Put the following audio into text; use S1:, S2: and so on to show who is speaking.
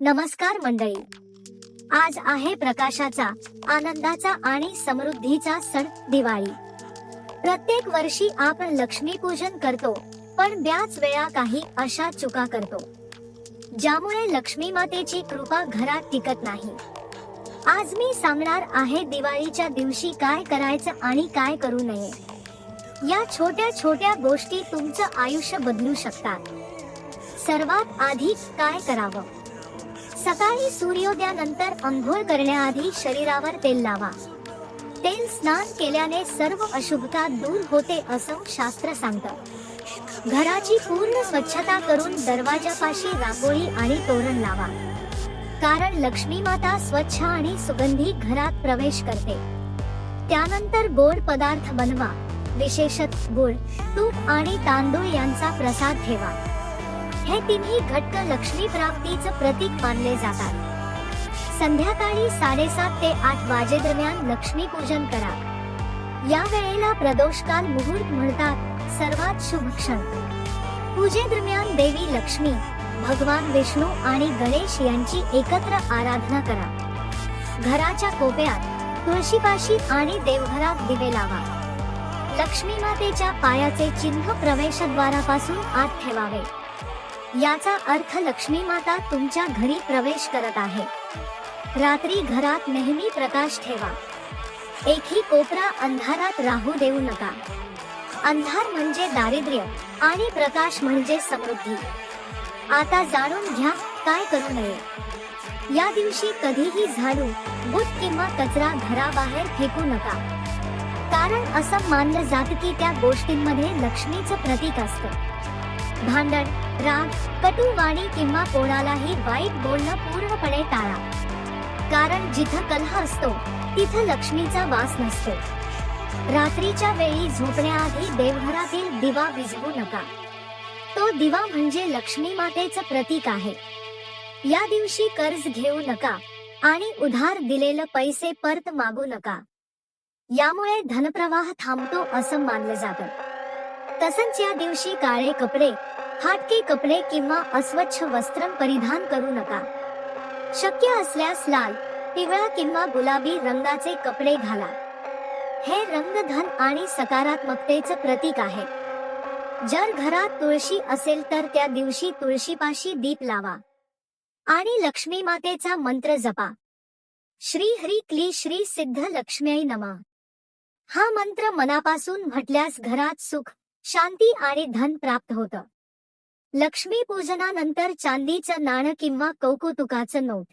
S1: नमस्कार मंडळी. आज आहे प्रकाशाचा आनंदाचा आणि समृद्धीचा सण दिवाळी. प्रत्येक वर्षी आपण लक्ष्मीपूजन करतो पण ब्याच वेळा काही अशा चुका करतो. ज्यामुळे लक्ष्मी मातेची कृपा घरात टिकत नाही. आज मी सांगणार आहे दिवाळीच्या दिवशी काय करायचं आणि काय करू नये. या छोट्या छोट्या गोष्टी तुमचं आयुष्य बदलू शकतात. सर्वात आधी काय करावं? सकाळी सूर्योदयानंतर अंघोळ करण्याआधी शरीरावर तेल लावा. तेल स्नान केल्याने सर्व अशुभता दूर होते असं शास्त्र सांगतं. घराची पूर्ण स्वच्छता करून दरवाजापाशी रांगोळी आणि तोरण लावा. कारण लक्ष्मी माता स्वच्छ आणि सुगंधी घरात प्रवेश करते. त्यानंतर गोड पदार्थ बनवा. विशेषत गुळ तूप आणि तांदूळ यांचा प्रसाद ठेवा. हे तिन्ही घटक लक्ष्मी प्राप्तीचं प्रतीक मानले जातात. संध्याकाळी साडेसात ते आठ वाजेदरम्यान लक्ष्मी पूजन करा. या वेळेला प्रदोषकाल मुहूर्त म्हणतात सर्वात शुभ क्षण. पूजेदरम्यान देवी लक्ष्मी भगवान विष्णू आणि गणेश यांची एकत्र आराधना करा. घराच्या कोपऱ्यात तुळशीपाशी आणि देवघरात दिवे लावा. लक्ष्मी मातेच्या पायाचे चिन्ह प्रवेशद्वारापासून आत ठेवावे. याचा अर्थ लक्ष्मी माता तुमच्या घरी प्रवेश करत आहे. रात्री घरात नेहमी प्रकाश ठेवा. एकही कोपरा अंधारात राहू देऊ नका. अंधार म्हणजे दारिद्र्य आणि प्रकाश म्हणजे समृद्धी. आता जाणून घ्या काय करू नये. या दिवशी कधीही झाडू बुट किंवा कचरा घराबाहेर फेकू नका. कारण असं मानलं जातं की त्या गोष्टींमध्ये लक्ष्मीचं प्रतीक असतं. भांडण राग कटू वाणी किंवा कोणालाही वाईट बोलणं पूर्णपणे टाळा. कारण जिथं कलह असतो तिथं लक्ष्मीचा वास नसतो. रात्रीच्या वेळी झोपण्याआधी देवघरातील दिवा विझवू नका. तो दिवा म्हणजे लक्ष्मी मातेचं प्रतीक आहे. या दिवशी कर्ज घेऊ नका आणि उधार दिलेलं पैसे परत मागू नका. यामुळे धनप्रवाह थांबतो असं मानलं जातं. तसंच या दिवशी काळे कपडे फाटके कपडे किंवा अस्वच्छ वस्त्र परिधान करू नका. शक्य असल्यास लाल पिवळा किंवा गुलाबी रंगाचे कपडे घाला. हे रंग धन आणि सकारात्मकतेचं प्रतीक आहे. जर घरात तुळशी असेल तर त्या दिवशी तुळशीपाशी दीप लावा. आणि लक्ष्मी मातेचा मंत्र जपा. श्री हरी क्ली श्री सिद्ध लक्ष्मी नमा. हा मंत्र मनापासून म्हटल्यास घरात सुख शांती आणि धन प्राप्त होतं. लक्ष्मीपूजनानंतर चांदीचं नाणं किंवा कौकुतुकाचं नोट.